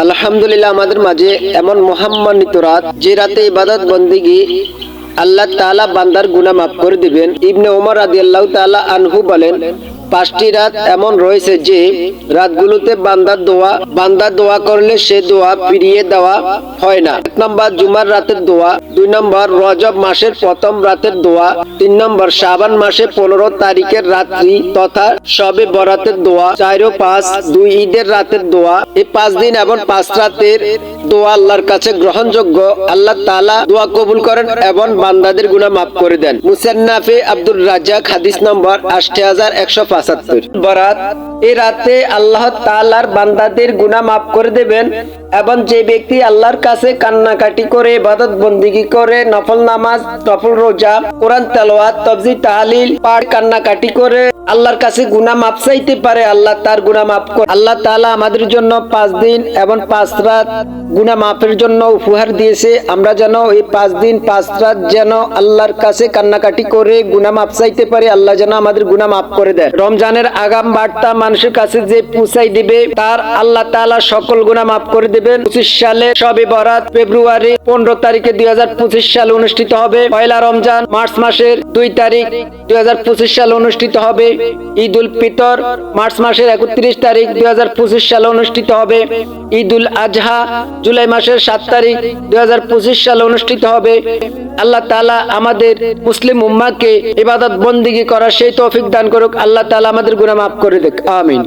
আলহামদুলিল্লাহ, আমাদের মাঝে এমন মহাম্মানিত রাত যে রাতে ইবাদত বন্দিগি আল্লাহ তালা বান্দার গুনা মাফ করে দিবেন। ইবনে ওমর আল্লাহ তালা আনহু বলেন পাঁচটি রাত এমন রয়েছে যে রাতগুলোতে বান্দার দোয়া বান্দার দোয়া করলে সে দোয়া ফিরিয়ে দেওয়া হয় না। এক নম্বর জুমার রাতের দোয়া, দুই নম্বর রজব মাসের প্রথম রাতের দোয়া, তিন নম্বর শাবান মাসের পনেরো তারিখের রাত্রি তথা সবে বরাতের দোয়া, চার ও পাঁচ, দুই ঈদের রাতের দোয়া। এই পাঁচ দিন এবং পাঁচ রাতের দোয়া আল্লাহর কাছে গ্রহণযোগ্য। আল্লাহ তালা দোয়া কবুল করেন এবং বান্দাদের গুনাহ মাফ করে দেন। মুসান্নাফে আব্দুল রাজ্জাক, হাদিস নম্বর আশি হাজার একশো পঁচাত্তর বরাত এই রাতে আল্লাহ তাআলার বান্দাদের গুনাহ মাফ করে দেবেন এবং যে ব্যক্তি আল্লাহর কাছে কান্নাকাটি করে ইবাদত বন্দিগি করে, নফল নামাজ, নফল রোজা, কোরআন তেলাওয়াত তফজি তাহলিল, পাঠ, কান্নাকাটি করে আল্লাহর কাছে গুনাহ মাফ চাইতে পারে, আল্লাহ তার গুনাহ মাফ করে আল্লাহ তাআলা আমাদের জন্য পাঁচ দিন এবং পাঁচ রাত গুনাহ মাফের জন্য উপহার দিয়েছে। আমরা যেন এই পাঁচ দিন, পাঁচ রাত যেন আল্লাহর কাছে কান্নাকাটি করে গুনাহ মাফ চাইতে পারি, আল্লাহ যেন আমাদের গুনাহ মাফ করে দেয় রমজানের আগাম বার্তা মানুষের কাছে যে পৌঁছাই দিবে, তার আল্লাহ তাআলা সকল গুনাহ মাফ করে দিবেন। পঁচিশ সালে সবে বরাত ফেব্রুয়ারি পনেরো তারিখে দুই হাজার পঁচিশ সালে অনুষ্ঠিত হবে। পয়লা রমজান মার্চ মাসের দুই তারিখ দুই হাজার পঁচিশ সালে অনুষ্ঠিত হবে। ঈদ উল ফিতর মার্চ মাসের একত্রিশ তারিখ দুই হাজার পঁচিশ সালে অনুষ্ঠিত হবে। ঈদ উল আজহা জুলাই মাসের সাত তারিখ দুই হাজার পঁচিশ সালে অনুষ্ঠিত হবে। আল্লাহ তালা আমাদের মুসলিম উম্মাকে ইবাদত বন্দিগি করার সেই তৌফিক দান করুক। আল্লাহ তালা আমাদের গুনাহ মাফ করে দেখ আমিন